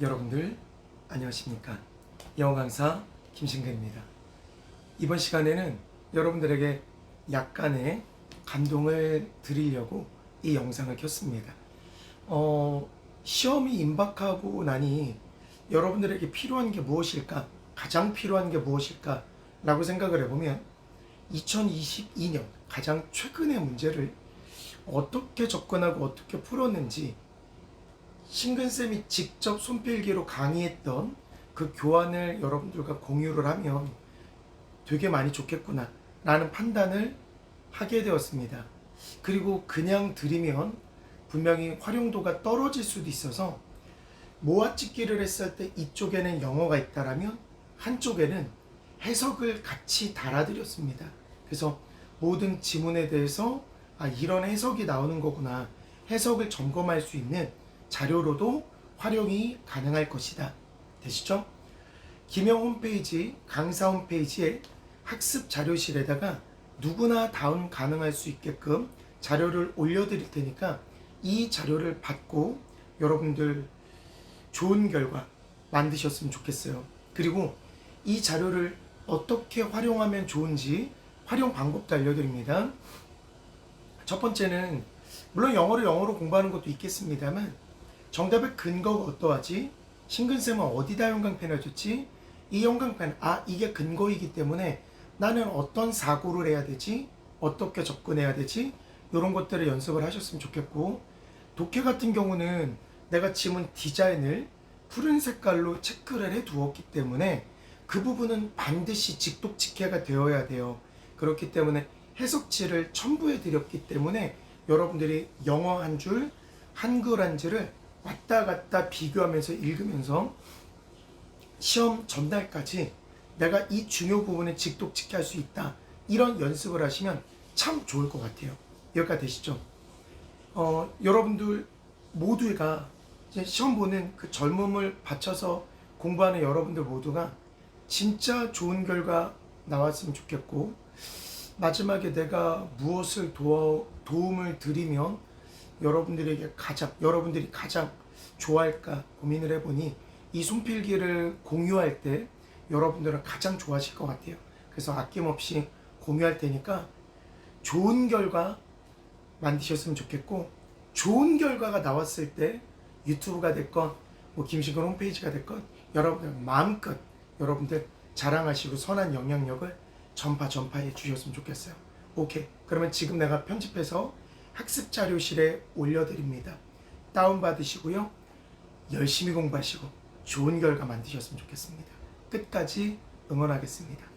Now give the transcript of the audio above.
여러분들 안녕하십니까? 영어 강사 김신근입니다. 이번 시간에는 여러분들에게 약간의 감동을 드리려고 이 영상을 켰습니다. 어, 시험이 임박하고 나니 여러분들에게 필요한 게 무엇일까? 가장 필요한 게 무엇일까? 라고 생각을 해보면 2022년 가장 최근의 문제를 어떻게 접근하고 어떻게 풀었는지 신근쌤이 직접 손필기로 강의했던 그 교환을 여러분들과 공유를 하면 되게 많이 좋겠구나 라는 판단을 하게 되었습니다. 그리고 그냥 드리면 분명히 활용도가 떨어질 수도 있어서 모아찍기를 했을 때 이쪽에는 영어가 있다라면 한쪽에는 해석을 같이 달아드렸습니다. 그래서 모든 지문에 대해서 아, 이런 해석이 나오는 거구나 해석을 점검할 수 있는 자료로도 활용이 가능할 것이다. 되시죠? 김영 홈페이지, 강사 홈페이지에 학습 자료실에다가 누구나 다운 가능할 수 있게끔 자료를 올려드릴 테니까 이 자료를 받고 여러분들 좋은 결과 만드셨으면 좋겠어요. 그리고 이 자료를 어떻게 활용하면 좋은지 활용 방법도 알려드립니다. 첫 번째는 물론 영어를 영어로 공부하는 것도 있겠습니다만 정답의 근거가 어떠하지? 신근쌤은 어디다 형광펜을 줬지? 이 형광펜, 아, 이게 근거이기 때문에 나는 어떤 사고를 해야 되지? 어떻게 접근해야 되지? 이런 것들을 연습을 하셨으면 좋겠고, 독해 같은 경우는 내가 지문 디자인을 푸른 색깔로 체크를 해 두었기 때문에 그 부분은 반드시 직독직해가 되어야 돼요. 그렇기 때문에 해석지를 첨부해 드렸기 때문에 여러분들이 영어 한 줄, 한글 한 줄을 왔다 갔다 비교하면서 읽으면서 시험 전날까지 내가 이 중요 부분에 직독직할 수 있다. 이런 연습을 하시면 참 좋을 것 같아요. 여기까지 되시죠? 어, 여러분들 모두가 시험 보는 그 젊음을 바쳐서 공부하는 여러분들 모두가 진짜 좋은 결과 나왔으면 좋겠고 마지막에 내가 무엇을 도와, 도움을 드리면 여러분들에게 가장 여러분들이 가장 좋아할까 고민을 해보니 이 손필기를 공유할 때 여러분들은 가장 좋아하실 것 같아요. 그래서 아낌없이 공유할 테니까 좋은 결과 만드셨으면 좋겠고 좋은 결과가 나왔을 때 유튜브가 됐건 뭐 김신근 홈페이지가 됐건 여러분들 마음껏 여러분들 자랑하시고 선한 영향력을 전파 전파해 주셨으면 좋겠어요. 오케이. 그러면 지금 내가 편집해서 학습 자료실에 올려드립니다. 다운 받으시고요. 열심히 공부하시고 좋은 결과 만드셨으면 좋겠습니다. 끝까지 응원하겠습니다.